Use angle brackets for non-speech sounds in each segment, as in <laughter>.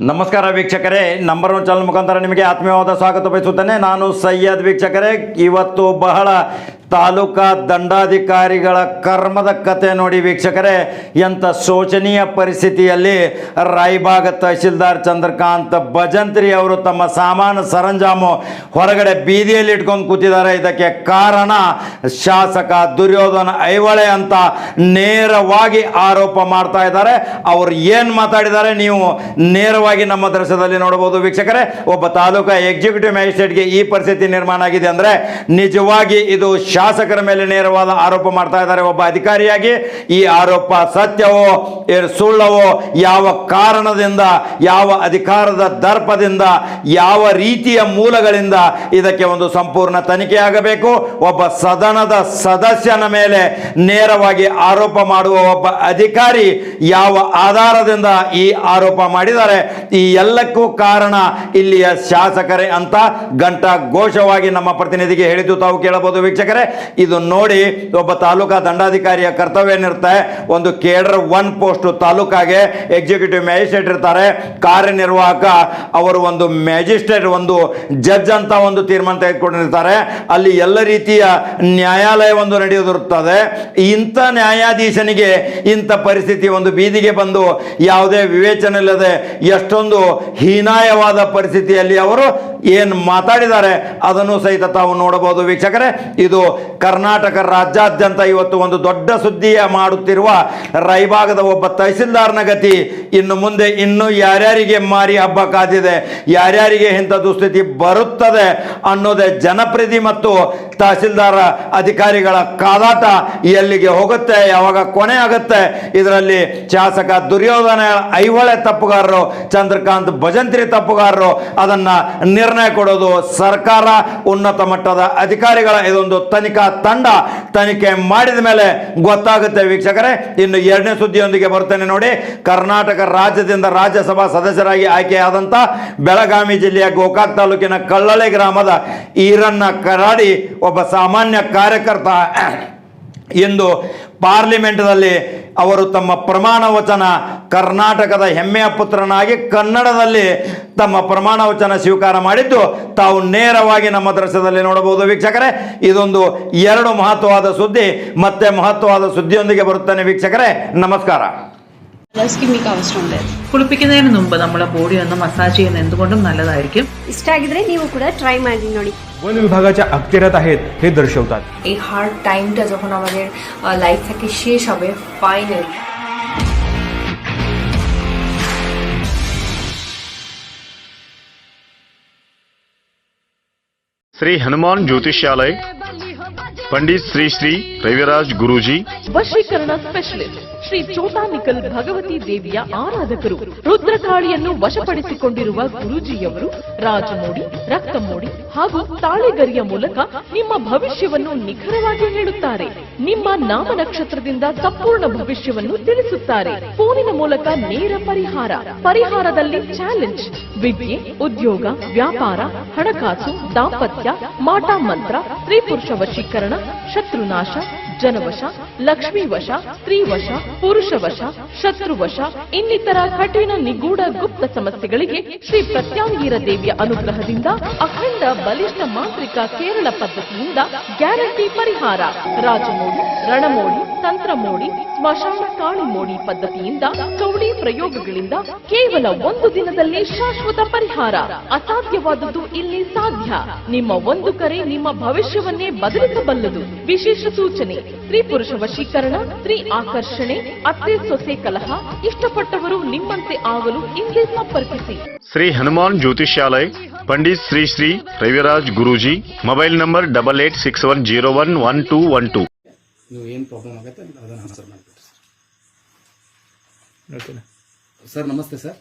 ನಮಸ್ಕಾರ ವೀಕ್ಷಕರೇ number one channel ಮುಖಾಂತರ ನಿಮಗೆ ಆತ್ಮೀಯವಾದ ಸ್ವಾಗತ ಬಯಸುತ್ತೇನೆ. ನಾನು ಸಯ್ಯದ್ ವೀಕ್ಷಕರೇ, ಇವತ್ತು ಬಹಳ ತಾಲೂಕಾ ದಂಡಾಧಿಕಾರಿಗಳ ಕರ್ಮದ ಕತೆ ನೋಡಿ ವೀಕ್ಷಕರೇ, ಎಂಥ ಶೋಚನೀಯ ಪರಿಸ್ಥಿತಿಯಲ್ಲಿ ರಾಯಬಾಗ ತಹಶೀಲ್ದಾರ್ ಚಂದ್ರಕಾಂತ್ ಭಜಂತ್ರಿ ಅವರು ತಮ್ಮ ಸಾಮಾನು ಸರಂಜಾಮು ಹೊರಗಡೆ ಬೀದಿಯಲ್ಲಿ ಇಟ್ಕೊಂಡು ಕೂತಿದ್ದಾರೆ. ಇದಕ್ಕೆ ಕಾರಣ ಶಾಸಕ ದುರ್ಯೋಧನ ಐವಳೆ ಅಂತ ನೇರವಾಗಿ ಆರೋಪ ಮಾಡ್ತಾ ಇದ್ದಾರೆ. ಅವರು ಏನು ಮಾತಾಡಿದ್ದಾರೆ ನೀವು ನೇರವಾಗಿ ನಮ್ಮ ದೃಶ್ಯದಲ್ಲಿ ನೋಡಬಹುದು. ವೀಕ್ಷಕರೇ, ಒಬ್ಬ ತಾಲೂಕಾ ಎಕ್ಸಿಕ್ಯೂಟಿವ್ ಮ್ಯಾಜಿಸ್ಟ್ರೇಟ್ಗೆ ಈ ಪರಿಸ್ಥಿತಿ ನಿರ್ಮಾಣ ಆಗಿದೆ ಅಂದರೆ ನಿಜವಾಗಿ ಇದು ಶಾಸಕರ ಮೇಲೆ ನೇರವಾದ ಆರೋಪ ಮಾಡ್ತಾ ಇದ್ದಾರೆ. ಒಬ್ಬ ಅಧಿಕಾರಿಯಾಗಿ ಈ ಆರೋಪ ಸತ್ಯವೋ ಸುಳ್ಳವೋ, ಯಾವ ಕಾರಣದಿಂದ, ಯಾವ ಅಧಿಕಾರದ ದರ್ಪದಿಂದ, ಯಾವ ರೀತಿಯ ಮೂಲಗಳಿಂದ ಇದಕ್ಕೆ ಒಂದು ಸಂಪೂರ್ಣ ತನಿಖೆ ಆಗಬೇಕು. ಒಬ್ಬ ಸದನದ ಸದಸ್ಯನ ಮೇಲೆ ನೇರವಾಗಿ ಆರೋಪ ಮಾಡುವ ಒಬ್ಬ ಅಧಿಕಾರಿ ಯಾವ ಆಧಾರದಿಂದ ಈ ಆರೋಪ ಮಾಡಿದ್ದಾರೆ. ಈ ಎಲ್ಲಕ್ಕೂ ಕಾರಣ ಇಲ್ಲಿಯ ಶಾಸಕರೇ ಅಂತ ಗಂಟ ಘೋಷವಾಗಿ ನಮ್ಮ ಪ್ರತಿನಿಧಿಗೆ ಹೇಳಿದ್ದು ತಾವು ಕೇಳಬಹುದು. ವೀಕ್ಷಕರೇ ಇದು ನೋಡಿ ಒಬ್ಬ ತಾಲೂಕಾ ದಂಡಾಧಿಕಾರಿಯ ಕರ್ತವ್ಯ ಏನಿರುತ್ತೆ? ಒಂದು ಕೇಡರ್ ಒನ್ ಪೋಸ್ಟ್ ತಾಲೂಕಾಗೆ ಎಕ್ಸಿಕ್ಯೂಟಿವ್ ಮ್ಯಾಜಿಸ್ಟ್ರೇಟ್ ಇರ್ತಾರೆ. ಕಾರ್ಯನಿರ್ವಾಹಕ, ಅವರು ಒಂದು ಮ್ಯಾಜಿಸ್ಟ್ರೇಟ್ ಒಂದು ಜಡ್ಜ್ ಅಂತ ಒಂದು ತೀರ್ಮಾನ ತೆಗೆದುಕೊಂಡಿರ್ತಾರೆ. ಅಲ್ಲಿ ಎಲ್ಲ ರೀತಿಯ ನ್ಯಾಯಾಲಯ ಒಂದು ನಡೆಯೋದಿರುತ್ತದೆ ಇಂಥ ನ್ಯಾಯಾಧೀಶನಿಗೆ, ಇಂಥ ಪರಿಸ್ಥಿತಿ ಒಂದು ಬೀದಿಗೆ ಬಂದು ಯಾವುದೇ ವಿವೇಚನೆ ಇಲ್ಲದೆ ಎಷ್ಟೊಂದು ಹೀನಾಯವಾದ ಪರಿಸ್ಥಿತಿಯಲ್ಲಿ ಅವರು ಏನು ಮಾತಾಡಿದ್ದಾರೆ, ಅದನ್ನು ಸಹಿತ ತಾವು ನೋಡಬಹುದು. ವೀಕ್ಷಕರೇ, ಇದು ಕರ್ನಾಟಕ ರಾಜ್ಯಾದ್ಯಂತ ಇವತ್ತು ಒಂದು ದೊಡ್ಡ ಸುದ್ದಿಯ ಮಾಡುತ್ತಿರುವ ರೈಭಾಗದ ಒಬ್ಬ ತಹಸೀಲ್ದಾರ್ನ ಗತಿ. ಇನ್ನು ಮುಂದೆ ಇನ್ನು ಯಾರ್ಯಾರಿಗೆ ಮಾರಿ ಹಬ್ಬ ಕಾದಿದೆ, ಯಾರ್ಯಾರಿಗೆ ಇಂಥ ದುಸ್ಥಿತಿ ಬರುತ್ತದೆ ಅನ್ನೋದೇ ಜನಪ್ರತಿ ಮತ್ತು ತಹಸೀಲ್ದಾರ ಅಧಿಕಾರಿಗಳ ಕಾದಾಟ ಎಲ್ಲಿಗೆ ಹೋಗುತ್ತೆ, ಯಾವಾಗ ಕೊನೆ ಆಗುತ್ತೆ, ಇದರಲ್ಲಿ ಶಾಸಕ ದುರ್ಯೋಧನ ಐಹೊಳೆ ತಪ್ಪುಗಾರರು, ಚಂದ್ರಕಾಂತ್ ಭಜಂತ್ರಿ ತಪ್ಪುಗಾರರು ಅದನ್ನ ನಿರ್ಣಯ ಕೊಡೋದು ಸರ್ಕಾರ ಉನ್ನತ ಮಟ್ಟದ ಅಧಿಕಾರಿಗಳ ಇದೊಂದು ತನಿಖಾ. ತಂಡ ತನಿಖೆ ಮಾಡಿದ ಮೇಲೆ ಗೊತ್ತಾಗುತ್ತೆ ವೀಕ್ಷಕರೇ. ಇನ್ನು ಎರಡನೇ ಸುದ್ದಿಯೊಂದಿಗೆ ಬರ್ತೇನೆ ನೋಡಿ. ಕರ್ನಾಟಕ ರಾಜ್ಯದಿಂದ ರಾಜ್ಯಸಭಾ ಸದಸ್ಯರಾಗಿ ಆಯ್ಕೆಯಾದಂತ ಬೆಳಗಾವಿ ಜಿಲ್ಲೆಯ ಗೋಕಾಕ್ ತಾಲೂಕಿನ ಕಳ್ಳಳೆ ಗ್ರಾಮದ ಈರಣ್ಣ ಕರಾಡಿ ಒಬ್ಬ ಸಾಮಾನ್ಯ ಕಾರ್ಯಕರ್ತ. <coughs> ಎಂದು ಪಾರ್ಲಿಮೆಂಟ್ನಲ್ಲಿ ಅವರು ತಮ್ಮ ಪ್ರಮಾಣ ವಚನ ಕರ್ನಾಟಕದ ಹೆಮ್ಮೆಯ ಪುತ್ರನಾಗಿ ಕನ್ನಡದಲ್ಲಿ ತಮ್ಮ ಪ್ರಮಾಣ ವಚನ ಸ್ವೀಕಾರ ಮಾಡಿದ್ದು ತಾವು ನೇರವಾಗಿ ನಮ್ಮ ದೃಶ್ಯದಲ್ಲಿ ನೋಡಬಹುದು ವೀಕ್ಷಕರೇ. ಇದೊಂದು ಎರಡು ಮಹತ್ವವಾದ ಸುದ್ದಿ, ಮತ್ತೆ ಮಹತ್ವವಾದ ಸುದ್ದಿಯೊಂದಿಗೆ ಬರುತ್ತೇನೆ ವೀಕ್ಷಕರೇ. ನಮಸ್ಕಾರ. സ്കിമ്മിക്ക് ആവശ്യമുണ്ട് കുളിപ്പിക്കുന്നതിന് മുമ്പ് നമ്മുടെ ബോഡി ഒന്ന് മസാജ് ചെയ്യുന്നത് എന്തുകൊണ്ടും നല്ലതായിരിക്കും ಇಷ್ಟ ಆಗಿದ್ರೆ ನೀವು ಕೂಡ ಟ್ರೈ ಮಾಡಿ ನೋಡಿ वन विभागाच्या अखत्यारात आहेत हे दर्शवतात এই হার্ড টাইমটা যখন আমাদের লাইফ থেকে শেষ হবে ফাইনালি श्री हनुमान ज्योतिषालय ಪಂಡಿತ್ ಶ್ರೀ ಶ್ರೀ ರವಿರಾಜ್ ಗುರುಜಿ. ವಶೀಕರಣ ಸ್ಪೆಷಲಿಸ್ಟ್ ಶ್ರೀ ಚೋಟಾನಿಕಲ್ ಭಗವತಿ ದೇವಿಯ ಆರಾಧಕರು. ರುದ್ರಕಾಳಿಯನ್ನು ವಶಪಡಿಸಿಕೊಂಡಿರುವ ಗುರುಜಿಯವರು ರಾಜಮೋಡಿ, ರಕ್ತಮೋಡಿ ಹಾಗೂ ತಾಳೆಗರಿಯ ಮೂಲಕ ನಿಮ್ಮ ಭವಿಷ್ಯವನ್ನು ನಿಖರವಾಗಿ ಹೇಳುತ್ತಾರೆ. ನಿಮ್ಮ ನಾಮ ನಕ್ಷತ್ರದಿಂದ ಸಂಪೂರ್ಣ ಭವಿಷ್ಯವನ್ನು ತಿಳಿಸುತ್ತಾರೆ. ಫೋನಿನ ಮೂಲಕ ನೇರ ಪರಿಹಾರ. ಪರಿಹಾರದಲ್ಲಿ ಚಾಲೆಂಜ್ ವಿದ್ಯೆ, ಉದ್ಯೋಗ, ವ್ಯಾಪಾರ, ಹಣಕಾಸು, ದಾಂಪತ್ಯ, ಮಾಟ ಮಂತ್ರ, ಸ್ತ್ರೀಪುರುಷ ವಶೀಕರಣ शत्रुनाश ಜನವಶ, ಲಕ್ಷ್ಮೀ ವಶ ಪುರುಷವಶ ವಶ, ಪುರುಷ ವಶ ಶತ್ರುವಶ ಇನ್ನಿತರ ಕಠಿಣ ನಿಗೂಢ ಗುಪ್ತ ಸಮಸ್ಯೆಗಳಿಗೆ ಶ್ರೀ ಪ್ರತ್ಯಾಂಗೀರ ದೇವಿಯ ಅನುಗ್ರಹದಿಂದ ಅಖಂಡ ಬಲಿಷ್ಠ ಮಾಂತ್ರಿಕ ಕೇರಳ ಪದ್ಧತಿಯಿಂದ ಗ್ಯಾರಂಟಿ ಪರಿಹಾರ. ರಾಜಮೋಡಿ ರಣಮೋಡಿ ತಂತ್ರಮೋಡಿ ಸ್ಮಶಾನ ಕಾಳಿ ಮೋಡಿ ಪದ್ಧತಿಯಿಂದ ಚೌಡಿ ಪ್ರಯೋಗಗಳಿಂದ ಕೇವಲ ಒಂದು ದಿನದಲ್ಲಿ ಶಾಶ್ವತ ಪರಿಹಾರ. ಅಸಾಧ್ಯವಾದದ್ದು ಇಲ್ಲಿ ಸಾಧ್ಯ. ನಿಮ್ಮ ಒಂದು ಕರೆ ನಿಮ್ಮ ಭವಿಷ್ಯವನ್ನೇ ಬದಲಿಸಬಲ್ಲದು. ವಿಶೇಷ ಸೂಚನೆ. ಸ್ತ್ರೀ ಪುರುಷ ವಶೀಕರಣ ಸ್ತ್ರೀ ಆಕರ್ಷಣೆ ಅತ್ತೆ ಸೊಸೆ ಕಲಹ ಇಷ್ಟಪಟ್ಟವರು ನಿಮ್ಮಂತೆ ಆಗಲು ಇಂದೇ ಸಂಪರ್ಕಿಸಿ Shri Hanuman Jyotishyalaya Pandit Shri Shri Raviraj Guruji mobile number double eight six one zero one one two one two. ನೀವು ಪ್ರಾಬ್ಲಮ್ ಆಗುತ್ತೆ ಅದನ್ನು ಆನ್ಸರ್ ಮಾಡ್ಬಿಟ್ರಿ ಸರ್ ನಮಸ್ತೆ ಸರ್.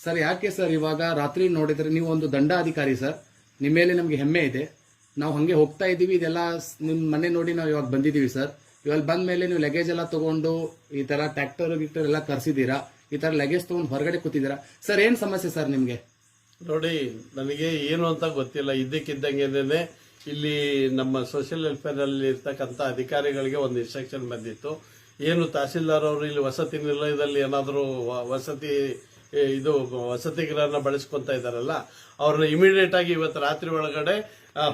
ಸರ್ ಯಾಕೆ ಸರ್ ಇವಾಗ ರಾತ್ರಿ ನೋಡಿದ್ರೆ ನೀವು ಒಂದು ದಂಡಾಧಿಕಾರಿ ಸರ್? ನಿಮ್ಮ ಮೇಲೆ ನಮಗೆ ಹೆಮ್ಮೆ ಇದೆ. ನಾವು ಹಾಗೆ ಹೋಗ್ತಾ ಇದ್ದೀವಿ, ಇದೆಲ್ಲ ನಿಮ್ಮ ಮನೆ ನೋಡಿ ನಾವು ಇವಾಗ ಬಂದಿದ್ದೀವಿ ಸರ್. ಇವಾಗ ಬಂದ ಮೇಲೆ ನೀವು ಲಗೇಜ್ ಎಲ್ಲ ತಗೊಂಡು ಈ ಥರ ಟ್ರ್ಯಾಕ್ಟರ್ ಗಿಕ್ಟರ್ ಎಲ್ಲ ಕರೆಸಿದ್ದೀರಾ? ಈ ಥರ ಲಗೇಜ್ ತಗೊಂಡು ಹೊರಗಡೆ ಕೂತಿದ್ದೀರಾ? ಸರ್, ಏನು ಸಮಸ್ಯೆ ಸರ್ ನಿಮಗೆ? ನೋಡಿ, ನನಗೆ ಏನು ಅಂತ ಗೊತ್ತಿಲ್ಲ. ಇದ್ದಕ್ಕಿದ್ದಂಗೆ ಇಲ್ಲಿ ನಮ್ಮ ಸೋಷಿಯಲ್ ವೆಲ್ಫೇರ್ ಅಲ್ಲಿ ಇರ್ತಕ್ಕಂಥ ಅಧಿಕಾರಿಗಳಿಗೆ ಒಂದು ಇನ್ಸ್ಟ್ರಕ್ಷನ್ ಬಂದಿತ್ತು. ಏನು ತಹಸೀಲ್ದಾರ್ ಅವರು ಇಲ್ಲಿ ವಸತಿ ನಿಲಯದಲ್ಲಿ ಏನಾದರೂ ವಸತಿ, ಇದು ವಸತಿಗರನ್ನ ಬಳಸ್ಕೊತಾ ಇದ್ದಾರಲ್ಲ, ಅವ್ರನ್ನ ಇಮಿಡಿಯೇಟ್ ಆಗಿ ಇವತ್ತು ರಾತ್ರಿ ಒಳಗಡೆ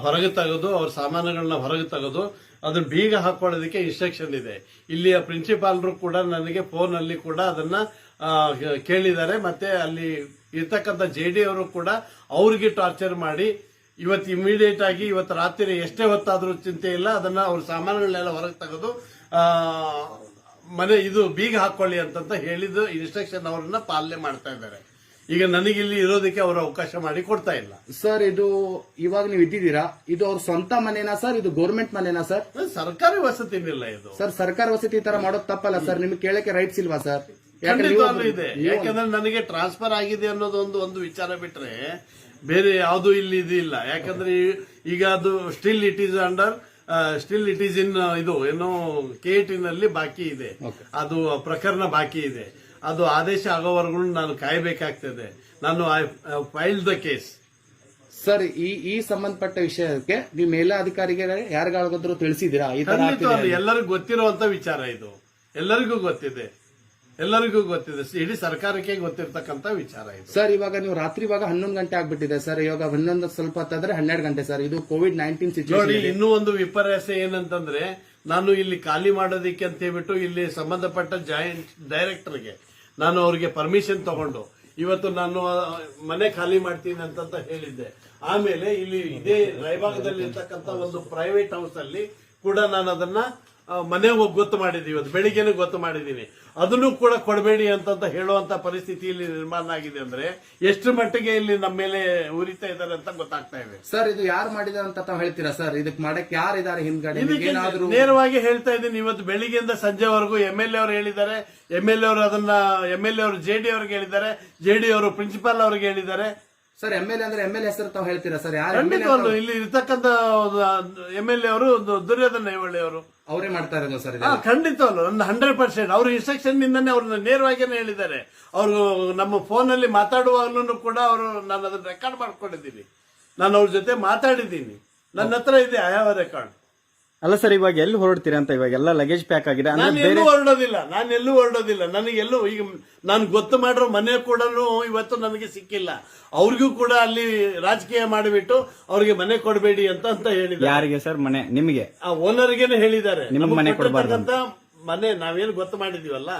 ಹೊರಗೆ ತೆಗೆದು, ಅವ್ರ ಸಾಮಾನುಗಳನ್ನ ಹೊರಗೆ ತೆಗೆದು, ಅದನ್ನ ಬೀಗ ಹಾಕೊಳ್ಳೋದಕ್ಕೆ ಇನ್ಸ್ಟ್ರಕ್ಷನ್ ಇದೆ. ಇಲ್ಲಿಯ ಪ್ರಿನ್ಸಿಪಾಲ್ರು ಕೂಡ ನನಗೆ ಫೋನ್ ಅಲ್ಲಿ ಕೂಡ ಅದನ್ನ ಕೇಳಿದ್ದಾರೆ. ಮತ್ತೆ ಅಲ್ಲಿ ಇರ್ತಕ್ಕಂಥ ಜೆ ಡಿ ಅವರು ಕೂಡ ಅವ್ರಿಗೆ ಟಾರ್ಚರ್ ಮಾಡಿ, ಇವತ್ತು ಇಮಿಡಿಯೇಟ್ ಆಗಿ ಇವತ್ತು ರಾತ್ರಿ ಎಷ್ಟೇ ಹೊತ್ತಾದರೂ ಚಿಂತೆ ಇಲ್ಲ, ಅದನ್ನ ಅವ್ರ ಸಾಮಾನುಗಳನ್ನೆಲ್ಲ ಹೊರಗೆ ತೆಗೆದು ಮನೆ ಇದು ಬೀಗ ಹಾಕೊಳ್ಳಿ ಅಂತಂತ ಹೇಳಿದ್ದು ಇನ್ಸ್ಟ್ರಕ್ಷನ್ ಅವ್ರನ್ನ ಪಾಲನೆ ಮಾಡ್ತಾ ಇದ್ದಾರೆ. ಈಗ ನನಗೆ ಇಲ್ಲಿ ಇರೋದಕ್ಕೆ ಅವರು ಅವಕಾಶ ಮಾಡಿ ಕೊಡ್ತಾ ಇಲ್ಲ. ಸರ್ ಇದು ಇವಾಗ ನೀವು ಇದ್ದಿದ್ದೀರಾ? ಇದು ಅವ್ರ ಸ್ವಂತ ಮನೆನಾ ಸರ್ ಇದು ಗೌರ್ಮೆಂಟ್ ಮನೆನಾ ಸರ್ ಸರ್ಕಾರಿ ವಸತಿ ಇಲ್ಲ ಇದು. ಸರ್ ಸರ್ಕಾರಿ ವಸತಿ ತರ ಮಾಡೋದು ತಪ್ಪಲ್ಲ ಸರ್ ನಿಮ್ಗೆ ಕೇಳಕ್ಕೆ ರೈಟ್ಸ್ ಇಲ್ವಾ ಸರ್ ಖಂಡಿತವಾಗ್ಲೂ ಇದೆ. ಯಾಕಂದ್ರೆ ನನಗೆ ಟ್ರಾನ್ಸ್ಫರ್ ಆಗಿದೆ ಅನ್ನೋದು ಒಂದು ಒಂದು ವಿಚಾರ ಬಿಟ್ರೆ ಬೇರೆ ಯಾವುದು ಇಲ್ಲಿ ಇದು ಇಲ್ಲ. ಯಾಕಂದ್ರೆ ಈಗ ಅದು still it is under still it is in ಇದು ಏನೋ ಕೆ ನಲ್ಲಿ ಬಾಕಿ ಇದೆ. ಅದು ಪ್ರಕರಣ ಬಾಕಿ ಇದೆ. ಅದು ಆದೇಶ ಆಗೋವರೆಗೂ ನಾನು ಕಾಯಬೇಕಾಗ್ತದೆ. ನಾನು ಫೈಲ್ ದ ಕೇಸ್ ಸರ್ ಈ ಈ ಸಂಬಂಧಪಟ್ಟ ವಿಷಯಕ್ಕೆ ನೀವು ಮೇಲಾಧಿಕಾರಿಗೆ ಯಾರಿಗಾದ್ರು ತಿಳಿಸಿದ್ದೀರಾ? ಎಲ್ಲರಿಗೂ ಗೊತ್ತಿರುವಂತ ವಿಚಾರ ಇದು. ಎಲ್ಲರಿಗೂ ಗೊತ್ತಿದೆ. ಎಲ್ಲರಿಗೂ ಗೊತ್ತಿದೆ. ಇಡೀ ಸರ್ಕಾರಕ್ಕೆ ಗೊತ್ತಿರತಕ್ಕಂತ ವಿಚಾರ ಇದು. ಸರ್ ಇವಾಗ ನೀವು ರಾತ್ರಿ ಇವಾಗ ಹನ್ನೊಂದು ಗಂಟೆ ಆಗ್ಬಿಟ್ಟಿದೆ. ಸರ್ ಇವಾಗ ಹನ್ನೊಂದು ಸ್ವಲ್ಪ ಹೊತ್ತಾದ್ರೆ ಹನ್ನೆರಡು ಗಂಟೆ ಸರ್ ಇದು ಕೋವಿಡ್ ನೈನ್ಟೀನ್ ನೋಡಿ ಇನ್ನೂ ಒಂದು ವಿಪರ್ಯಾಸ ಏನಂತಂದ್ರೆ ನಾನು ಇಲ್ಲಿ ಖಾಲಿ ಮಾಡೋದಿಕ್ಕೆ ಅಂತ ಹೇಳ್ಬಿಟ್ಟು ಇಲ್ಲಿ ಸಂಬಂಧಪಟ್ಟ ಜಾಯಿಂಟ್ ಡೈರೆಕ್ಟರ್ಗೆ ನಾನು ಅವರಿಗೆ ಪರ್ಮಿಷನ್ ತಗೊಂಡು. ಇವತ್ತು ನಾನು ಮನೆ ಖಾಲಿ ಮಾಡ್ತೀನಿ ಅಂತಂತ ಹೇಳಿದ್ದೆ. ಆಮೇಲೆ ಇಲ್ಲಿ ಇದೇ ರಾಯಭಾಗದಲ್ಲಿ ಇರ್ತಕ್ಕಂಥ ಒಂದು ಪ್ರೈವೇಟ್ ಹೌಸ್ ಅಲ್ಲಿ ಕೂಡ ನಾನು ಅದನ್ನ ಮನೆ ಹೋಗಿ ಗೊತ್ತು ಮಾಡಿದೀವಿ ಅದು ಬೆಳಿಗ್ಗೆನೆ ಗೊತ್ತು ಮಾಡಿದ್ದೀನಿ ಅದನ್ನು ಕೂಡ ಕೊಡಬೇಡಿ ಅಂತಂತ ಹೇಳುವಂತ ಪರಿಸ್ಥಿತಿ ಇಲ್ಲಿ ನಿರ್ಮಾಣ ಆಗಿದೆ ಅಂದ್ರೆ ಎಷ್ಟು ಮಟ್ಟಿಗೆ ಇಲ್ಲಿ ನಮ್ಮ ಮೇಲೆ ಉರಿತಾ ಇದ್ದಾರೆ ಅಂತ ಗೊತ್ತಾಗ್ತಾ ಇದೆ. ಸರ್ ಇದು ಯಾರು ಮಾಡಿದಾರೆ ಅಂತ ತಾವು ಹೇಳ್ತೀರಾ ಸರ್? ಇದಕ್ಕೆ ಮಾಡಕ್ ಯಾರಿದ್ದಾರೆ ಹಿಂದ್ಗಡೆ? ಇದಕ್ಕೆ ಏನಾದ್ರು ನೇರವಾಗಿ ಹೇಳ್ತಾ ಇದ್ದೀನಿ ಇವತ್ತು ಬೆಳಿಗ್ಗೆಯಿಂದ ಸಂಜೆವರೆಗೂ ಎಂ ಎಲ್ ಎ ಅವರು ಹೇಳಿದ್ದಾರೆ ಎಂ ಎಲ್ ಎ ಅವರು ಅದನ್ನ ಎಂ ಎಲ್ ಎ ಅವರು ಜೆ ಡಿ ಅವ್ರಿಗೆ ಹೇಳಿದ್ದಾರೆ ಜೆ ಡಿ ಅವರು ಪ್ರಿನ್ಸಿಪಾಲ್ ಅವ್ರಿಗೆ ಹೇಳಿದ್ದಾರೆ. ಸರ್ ಎಂ ಎಲ್ ಅಂದ್ರೆ ಎಂ ಎಲ್ ಹೆಸರು ತಾವು ಹೇಳ್ತೀರಾ ಸರ್ ಯಾರು ಎಂ ಖಂಡಿತವಾಗ್ಲು ಇಲ್ಲಿ ಇರ್ತಕ್ಕಂತ ಎಂ ಎಲ್ ಎ ಅವರು ಒಂದು ದುರ್ಯೋಧನ ಐವಳ್ಳಿ ಅವರು. ಅವರೇ ಮಾಡ್ತಾ ಇರೋದು ಸರ್ ಖಂಡಿತ ಖಂಡಿತವಲ್ಲ ಒಂದು ಹಂಡ್ರೆಡ್ ಪರ್ಸೆಂಟ್ ಅವ್ರ ಇನ್ಸ್ಟ್ರಕ್ಷನ್ ನಿಂದನೇ ಅವ್ರನ್ನ ನೇರವಾಗಿನೇ ಹೇಳಿದ್ದಾರೆ. ಅವರು ನಮ್ಮ ಫೋನ್ ಅಲ್ಲಿ ಮಾತಾಡುವಾಗ್ಲೂ ಕೂಡ ಅವರು ನಾನು ಅದನ್ನ ರೆಕಾರ್ಡ್ ಮಾಡ್ಕೊಂಡಿದ್ದೀನಿ. ನಾನು ಅವ್ರ ಜೊತೆ ಮಾತಾಡಿದ್ದೀನಿ. ನನ್ನ ಹತ್ರ ಇದೆ ಐ ಹ್ಯಾವ್ ರೆಕಾರ್ಡ್ ಅಲ್ಲ ಸರ್ ಇವಾಗ ಎಲ್ಲಿ ಹೊರಡ್ತೀರಾ ಅಂತ ಇವಾಗ ಎಲ್ಲ ಲಗೇಜ್ ಪ್ಯಾಕ್ ಆಗಿದೆ. ಅಂದ್ರೆ ನಾನು ಎಲ್ಲೂ ಹೊರಡೋದಿಲ್ಲ ನಾನು ಎಲ್ಲೂ ಹೊರಡೋದಿಲ್ಲ. ನನಗೆ ಎಲ್ಲೂ ಈಗ ನಾನು ಗೊತ್ತು ಮಾಡಿರೋ ಮನೆ ಕೂಡ ಇವತ್ತು ನನಗೆ ಸಿಕ್ಕಿಲ್ಲ. ಅವ್ರಿಗೂ ಕೂಡ ಅಲ್ಲಿ ರಾಜಕೀಯ ಮಾಡಿಬಿಟ್ಟು ಅವ್ರಿಗೆ ಮನೆ ಕೊಡಬೇಡಿ ಅಂತ ಅಂತ ಹೇಳಿದ್ದಾರೆ. ಯಾರಿಗೆ ಸರ್ ಮನೆ? ನಿಮಗೆ? ಆ ಓನರ್ಗೇನೆ ಹೇಳಿದ್ದಾರೆ. ನಿಮ್ಗೆ ನಮ್ಗೆ ಮನೆ ಕೊಡಬಾರ್ದಂತ ಕೊಟ್ಟಿರ್ತಕ್ಕಂಥ ಮನೆ ನಾವೇನು ಗೊತ್ತು ಮಾಡಿದೀವಲ್ಲ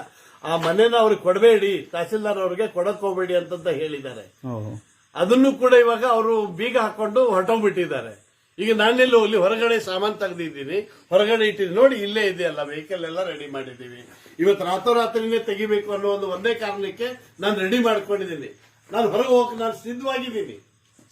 ಆ ಮನೆನ ಅವ್ರಿಗೆ ಕೊಡಬೇಡಿ ತಹಸೀಲ್ದಾರ್ ಅವ್ರಿಗೆ ಕೊಡಕ್ ಹೋಗ್ಬೇಡಿ ಅಂತಂತ ಹೇಳಿದ್ದಾರೆ. ಅದನ್ನು ಕೂಡ ಇವಾಗ ಅವರು ಬೀಗ ಹಾಕೊಂಡು ಹೊರಟೋಗ್ಬಿಟ್ಟಿದ್ದಾರೆ. ಈಗ ನಾನೆಲ್ಲೂ ಇಲ್ಲಿ ಹೊರಗಡೆ ಸಾಮಾನು ತೆಗೆದಿದ್ದೀನಿ. ಹೊರಗಡೆ ಇಟ್ಟಿದ್ದೀನಿ ನೋಡಿ ಇಲ್ಲೇ ಇದೆಯಲ್ಲ ವೆಹಿಕಲ್ ಎಲ್ಲ ರೆಡಿ ಮಾಡಿದ್ದೀವಿ. ಇವತ್ತು ರಾತ್ರೋರಾತ್ರಿನೇ ತೆಗಿಬೇಕು ಅನ್ನೋ ಒಂದು ಒಂದೇ ಕಾರಣಕ್ಕೆ ನಾನು ರೆಡಿ ಮಾಡ್ಕೊಂಡಿದ್ದೀನಿ. ನಾನು ಹೊರಗೆ ಹೋಗಕ್ಕೆ ನಾನು ಸಿದ್ಧವಾಗಿದ್ದೀನಿ.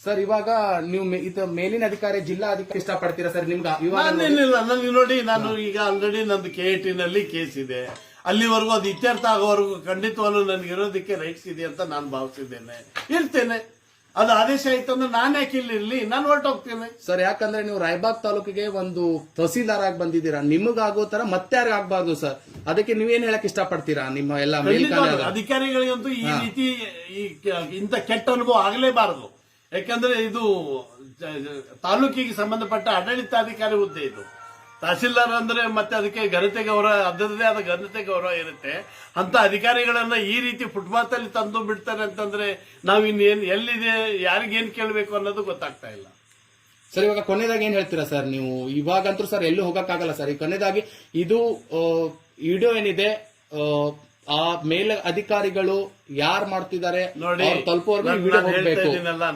ಸರ್ ಇವಾಗ ನೀವು ಮೇ- ಇದು ಮೇಲಿನ ಅಧಿಕಾರಿ ಜಿಲ್ಲಾ ಅಧಿಕಾರಿ ಇಷ್ಟಪಡ್ತೀರಾ ಸರ್ ನಿಮ್ಗೆ? ಇವಾಗ ನಾನೇನಿಲ್ಲ ನನಗೆ ನೋಡಿ ನಾನು ಈಗ ಆಲ್ರೆಡಿ ನಂದು ಕೆ ಟಿ ನಲ್ಲಿ ಕೇಸ್ ಇದೆ. ಅಲ್ಲಿವರೆಗೂ ಅದು ಇತ್ಯರ್ಥ ಆಗೋವರೆಗೂ ಖಂಡಿತವಾಗ್ಲೂ ನನಗೆ ಇರೋದಕ್ಕೆ ರೈಟ್ಸ್ ಇದೆ ಅಂತ ನಾನು ಭಾವಿಸಿದ್ದೇನೆ. ಇರ್ತೇನೆ. ಅದು ಆದೇಶ ಆಯ್ತು ಅಂದ್ರೆ ನಾನು ಯಾಕೆ ಇಲ್ಲಿ ಇರ್ಲಿ? ನಾನು ಹೋಗ್ತೀನಿ. ಸರ್ ಯಾಕಂದ್ರೆ ನೀವು ರಾಯಬಾಗ್ ತಾಲೂಕಿಗೆ ಒಂದು ತಹಸೀಲ್ದಾರ್ ಆಗಿ ಬಂದಿದ್ದೀರಾ. ನಿಮಗಾಗೋ ತರ ಮತ್ತೆ ಆಗ್ಬಾರ್ದು ಸರ್? ಅದಕ್ಕೆ ನೀವೇನ್ ಹೇಳಕ್ ಇಷ್ಟಪಡ್ತೀರಾ? ನಿಮ್ಮ ಎಲ್ಲ ಅಧಿಕಾರಿಗಳಿಗಂತೂ ಈ ರೀತಿ ಈ ಇಂತ ಕೆಟ್ಟ ಅನುಭವ ಆಗಲೇಬಾರದು. ಯಾಕಂದ್ರೆ ಇದು ತಾಲೂಕಿಗೆ ಸಂಬಂಧಪಟ್ಟ ಆಡಳಿತಾಧಿಕಾರಿ ಹುದ್ದೆ ಇದು. ತಹಸೀಲ್ದಾರ್ ಅಂದ್ರೆ ಮತ್ತೆ ಅದಕ್ಕೆ ಘನತೆ ಗೌರವ ಅದರದೇ ಆದ ಘನತೆ ಗೌರವ ಇರುತ್ತೆ. ಅಂತ ಅಧಿಕಾರಿಗಳನ್ನ ಈ ರೀತಿ ಫುಟ್ಪಾತ್ ಅಲ್ಲಿ ತಂದು ಬಿಡ್ತಾರೆ ಅಂತಂದ್ರೆ ನಾವ್ ಇನ್ನೇನ್ ಎಲ್ಲಿದೆ, ಯಾರಿಗೇನ್ ಕೇಳಬೇಕು ಅನ್ನೋದು ಗೊತ್ತಾಗ್ತಾ ಇಲ್ಲ. ಸರ್, ಇವಾಗ ಕೊನೆದಾಗಿ ಏನ್ ಹೇಳ್ತೀರಾ ಸರ್ ನೀವು? ಇವಾಗಂತೂ ಸರ್ ಎಲ್ಲೂ ಹೋಗಕ್ಕಾಗಲ್ಲ ಸರ್. ಈ ಕೊನೆಯದಾಗಿ ಇದು ವಿಡಿಯೋ ಏನಿದೆ ಆ, ಮೇಲೆ ಅಧಿಕಾರಿಗಳು ಯಾರು ಮಾಡ್ತಿದ್ದಾರೆ? ನೋಡಿ ತಲುಪುವವರೆಗೂ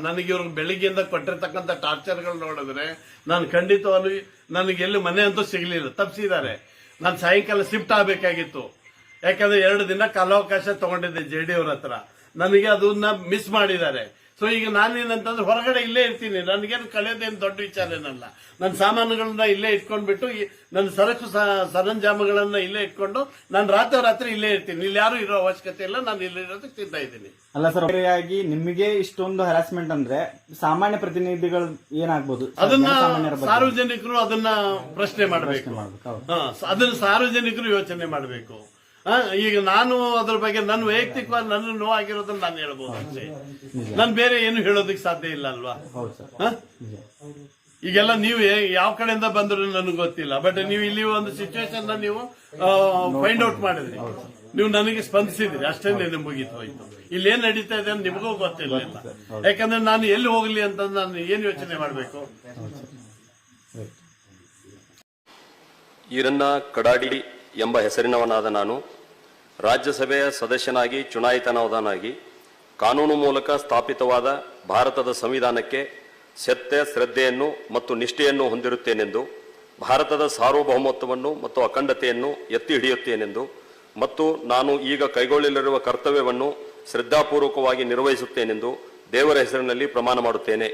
ನನಗೆ ಇವ್ರಿಗೆ ಬೆಳಿಗ್ಗೆಯಿಂದ ಕೊಟ್ಟಿರ್ತಕ್ಕಂಥ ಟಾರ್ಚರ್ಗಳು ನೋಡಿದ್ರೆ ನಾನು ಖಂಡಿತವಾಗ್ಲೂ ನನಗೆ ಎಲ್ಲಿ ಮನೆ ಅಂತೂ ಸಿಗ್ಲಿಲ್ಲ. ತಪ್ಪಿಸಿದ್ದಾರೆ ನಾನು ಸಾಯಂಕಾಲ ಶಿಫ್ಟ್ ಆಗಬೇಕಾಗಿತ್ತು. ಯಾಕಂದ್ರೆ ಎರಡು ದಿನ ಕಾಲಾವಕಾಶ ತಗೊಂಡಿದ್ದೆ ಜೆ ಡಿ ಅವ್ರ ಹತ್ರ. ನನಗೆ ಅದನ್ನ ಮಿಸ್ ಮಾಡಿದ್ದಾರೆ. ಸೊ ಈಗ ನಾನೇನಂತಂದ್ರೆ ಹೊರಗಡೆ ಇಲ್ಲೇ ಇರ್ತೀನಿ. ನನಗೇನು ಕಳೆಯೋದೇನು ದೊಡ್ಡ ವಿಚಾರ ಏನಲ್ಲ ನನ್ನ ಸಾಮಾನುಗಳನ್ನ ಇಲ್ಲೇ ಇಟ್ಕೊಂಡ್ಬಿಟ್ಟು ನನ್ನ ಸರಕು ಸರಂಜಾಮಗಳನ್ನ ಇಲ್ಲೇ ಇಟ್ಕೊಂಡು ನಾನು ರಾತ್ರಿ ರಾತ್ರಿ ಇಲ್ಲೇ ಇರ್ತೀನಿ. ಇಲ್ಲಿ ಯಾರು ಇರೋ ಅವಶ್ಯಕತೆ ಇಲ್ಲ ನಾನು ಇಲ್ಲಿ ಇರೋದಕ್ಕೆ ತಿಂತಾ ಇದ್ದೀನಿ. ಅಲ್ಲ ಸರ್ ಸರಿಯಾಗಿ ನಿಮಗೆ ಇಷ್ಟೊಂದು ಹರಾಸ್ಮೆಂಟ್ ಅಂದ್ರೆ ಸಾಮಾನ್ಯ ಪ್ರತಿನಿಧಿಗಳು ಏನಾಗ್ಬೋದು? ಅದನ್ನ ಸಾರ್ವಜನಿಕರು ಅದನ್ನ ಪ್ರಶ್ನೆ ಮಾಡಬೇಕು. ಅದನ್ನ ಸಾರ್ವಜನಿಕರು ಯೋಚನೆ ಮಾಡಬೇಕು. ಈಗ ನಾನು ಅದ್ರ ಬಗ್ಗೆ ನನ್ನ ವೈಯಕ್ತಿಕವಾಗಿ ನನ್ನ ನೋವಾಗಿರೋದನ್ನ ನಾನು ಹೇಳ್ಬೋದು ಅಷ್ಟೇ ನಾನು ಬೇರೆ ಏನು ಹೇಳೋದಕ್ಕೆ ಸಾಧ್ಯ ಇಲ್ಲ ಅಲ್ವಾ? ಹೌದು ಸರ್. ಹ? ಈಗೆಲ್ಲ ನೀವು ಯಾವ ಕಡೆಯಿಂದ ಬಂದ್ರು ನನಗೆ ಗೊತ್ತಿಲ್ಲ. ಬಟ್ ನೀವು ಇಲ್ಲಿ ಒಂದು ಸಿಚುವೇಶನ್ ನೀವು ಫೈಂಡ್ ಔಟ್ ಮಾಡಿದ್ರಿ. ನೀವು ನನಗೆ ಸ್ಪಂದಿಸಿದ್ರಿ. ಅಷ್ಟೇ ಮುಗಿತು ಮುಗೀತು ಹೋಯ್ತು. ಇಲ್ಲಿ ಏನ್ ನಡೀತಾ ಇದೆ ಅಂತ ನಿಮಗೂ ಗೊತ್ತಿಲ್ಲ ಯಾಕಂದ್ರೆ ನಾನು ಎಲ್ಲಿ ಹೋಗ್ಲಿ ಅಂತ ನಾನು ಏನ್ ಯೋಚನೆ ಮಾಡ್ಬೇಕು? ಈರನ್ನ ಕಡಾಡಿ ಎಂಬ ಹೆಸರಿನವನಾದ ನಾನು ರಾಜ್ಯಸಭೆಯ ಸದಸ್ಯನಾಗಿ ಚುನಾಯಿತನಾದನಾಗಿ ಕಾನೂನು ಮೂಲಕ ಸ್ಥಾಪಿತವಾದ ಭಾರತದ ಸಂವಿಧಾನಕ್ಕೆ ಸತ್ಯ, ಶ್ರದ್ಧೆಯನ್ನು ಮತ್ತು ನಿಷ್ಠೆಯನ್ನು ಹೊಂದಿರುತ್ತೇನೆಂದು, ಭಾರತದ ಸಾರ್ವಭೌಮತ್ವವನ್ನು ಮತ್ತು ಅಖಂಡತೆಯನ್ನು ಎತ್ತಿ ಹಿಡಿಯುತ್ತೇನೆಂದು ಮತ್ತು ನಾನು ಈಗ ಕೈಗೊಳ್ಳಲಿರುವ ಕರ್ತವ್ಯವನ್ನು ಶ್ರದ್ಧಾಪೂರ್ವಕವಾಗಿ ನಿರ್ವಹಿಸುತ್ತೇನೆಂದು ದೇವರ ಹೆಸರಿನಲ್ಲಿ ಪ್ರಮಾಣ ಮಾಡುತ್ತೇನೆ.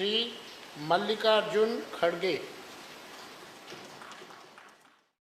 श्री मल्लिकार्जुन खड़गे।